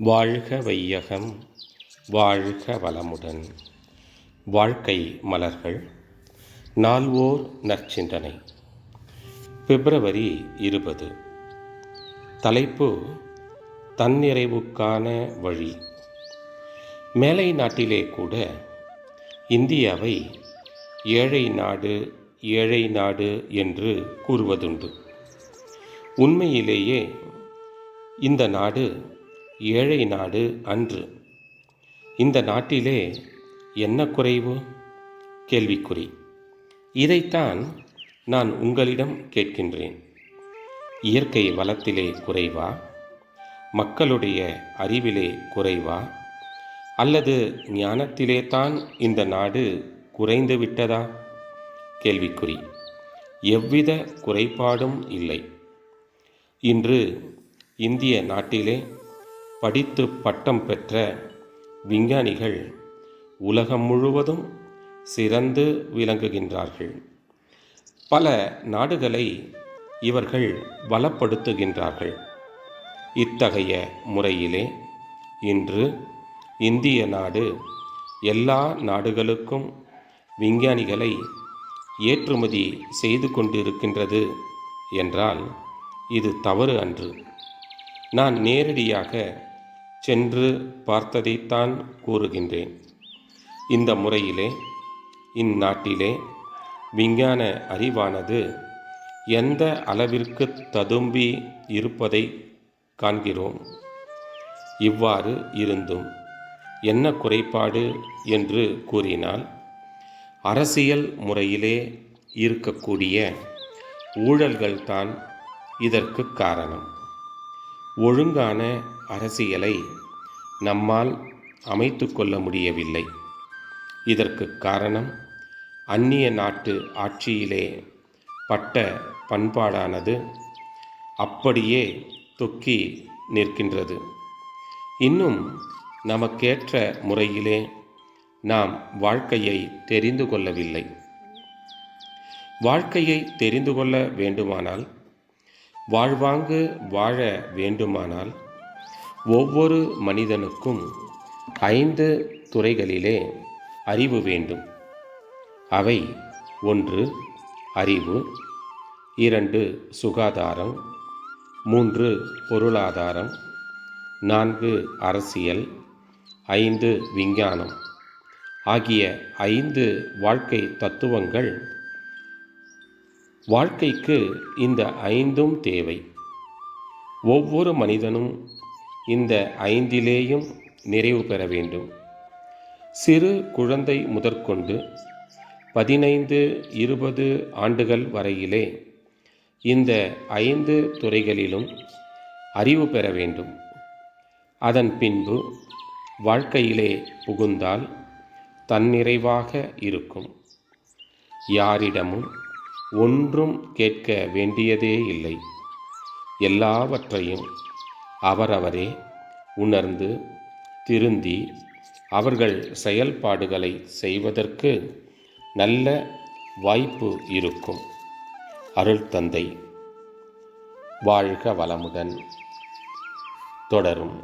வாழ்க வையகம் வாழ்க வளமுடன். வாழ்க்கை மலர்கள் நால்வோர் நற்சிந்தனை. பிப்ரவரி இருபது. தலைப்பு தன்னிறைவுக்கான வழி. மேலை நாட்டிலே கூட இந்தியாவை ஏழை நாடு ஏழை நாடு என்று கூறுவதுண்டு. உண்மையிலேயே இந்த நாடு ஏழை நாடு அன்று. இந்த நாட்டிலே என்ன குறைவு? கேள்விக்குறி. இதைத்தான் நான் உங்களிடம் கேட்கின்றேன். இயற்கை வளத்திலே குறைவா? மக்களுடைய அறிவிலே குறைவா? அல்லது ஞானத்திலே தான் இந்த நாடு குறைந்து விட்டதா? கேள்விக்குறி. எவ்வித குறைபாடும் இல்லை. இன்று இந்திய நாட்டிலே படித்து பட்டம் பெற்ற விஞ்ஞானிகள் உலகம் முழுவதும் சிறந்து விளங்குகின்றார்கள். பல நாடுகளை இவர்கள் வளப்படுத்துகின்றார்கள். இத்தகைய முறையிலே இன்று இந்திய நாடு எல்லா நாடுகளுக்கும் விஞ்ஞானிகளை ஏற்றுமதி செய்து கொண்டிருக்கின்றது என்றால் இது தவறு அன்று. நான் நேரடியாக சென்று பார்த்ததைத்தான் கூறுகின்றேன். இந்த முறையிலே இந்நாட்டிலே விஞ்ஞான அறிவானது எந்த அளவிற்கு ததும்பி இருப்பதை காண்கிறோம். இவ்வாறு இருந்தும் என்ன குறைபாடு என்று கூறினால் அரசியல் முறையிலே இருக்கக்கூடிய ஊழல்கள்தான் இதற்கு காரணம். ஒழுங்கான அரசியலை நம்மால் அமைத்து கொள்ள முடியவில்லை. இதற்கு காரணம் அந்நிய நாட்டு ஆட்சியிலே பட்ட பண்பாடானது அப்படியே தொக்கி நிற்கின்றது. இன்னும் நமக்கேற்ற முறையிலே நாம் வாழ்க்கையை தெரிந்து கொள்ளவில்லை. வாழ்க்கையை தெரிந்து கொள்ள வேண்டுமானால் வாழ்வாங்கு வாழ வேண்டுமானால் ஒவ்வொரு மனிதனுக்கும் ஐந்து துறைகளிலே அறிவு வேண்டும். அவை ஒன்று அறிவு இரண்டு சுகாதாரம் மூன்று பொருளாதாரம் நான்கு அரசியல் ஐந்து விஞ்ஞானம் ஆகிய ஐந்து வாழ்க்கை தத்துவங்கள் வாழ்க்கைக்கு இந்த ஐந்தும் தேவை. ஒவ்வொரு மனிதனும் இந்த ஐந்திலேயும் நிறைவு பெற வேண்டும். சிறு குழந்தை முதற்கொண்டு பதினைந்து இருபது ஆண்டுகள் வரையிலே இந்த ஐந்து துறைகளிலும் அறிவு பெற வேண்டும். அதன் பின்பு வாழ்க்கையிலே புகுந்தால் தன்னிறைவாக இருக்கும். யாரிடமும் ஒன்றும் கேட்க வேண்டியதே இல்லை. எல்லாவற்றையும் அவரவரே உணர்ந்து திருந்தி அவர்கள் செயல்பாடுகளை செய்வதற்கு நல்ல வாய்ப்பு இருக்கும். அருள் தந்தை வாழ்க வளமுடன். தொடரும்.